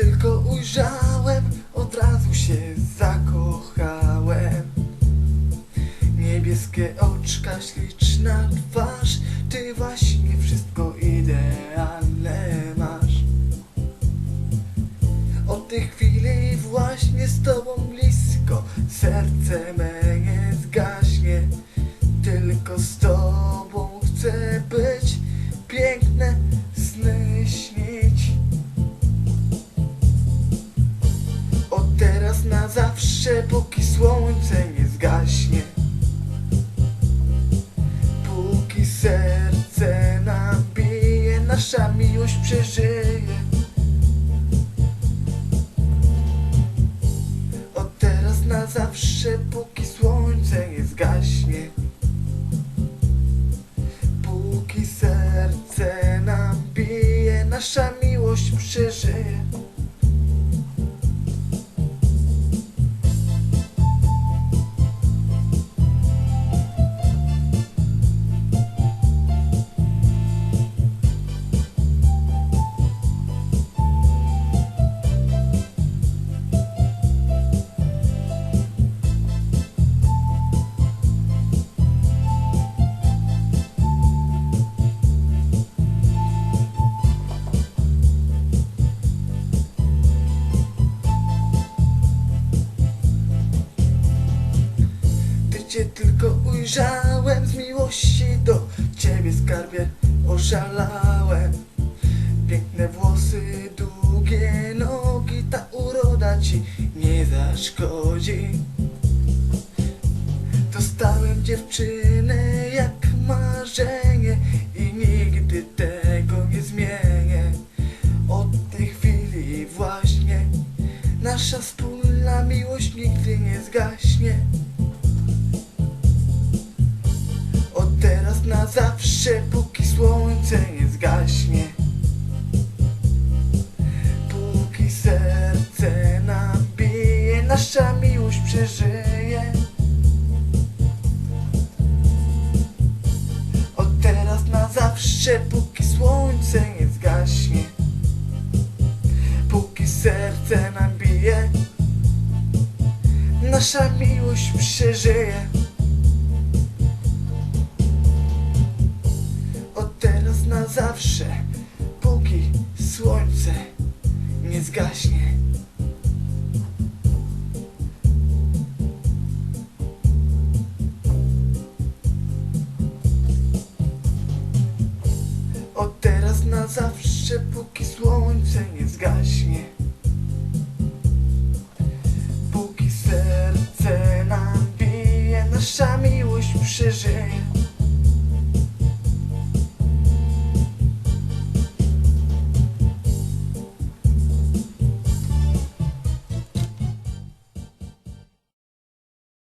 tylko ujrzałem, od razu się zakochałem. Niebieskie oczka, śliczna twarz Ty właśnie wszystko idealne masz. Od tej chwili właśnie z tobą blisko serce me zawsze, póki słońce nie zgaśnie. Póki serce nam bije, nasza miłość przeżyje. Od teraz na zawsze, póki słońce nie zgaśnie. Póki serce nam bije, nasza miłość cię tylko ujrzałem. Z miłości do ciebie skarbie oszalałem. Piękne włosy, długie nogi, ta uroda ci nie zaszkodzi. Dostałem dziewczynę jak marzenie i nigdy tego nie zmienię. Od tej chwili właśnie nasza wspólna miłość nigdy nie zgaśnie zawsze, póki słońce nie zgaśnie. Póki serce nam bije, nasza miłość przeżyje. Od teraz na zawsze, póki słońce nie zgaśnie. Póki serce nam bije Nasza miłość przeżyje na zawsze, póki słońce nie zgaśnie. Od teraz na zawsze, póki słońce nie zgaśnie. Póki serce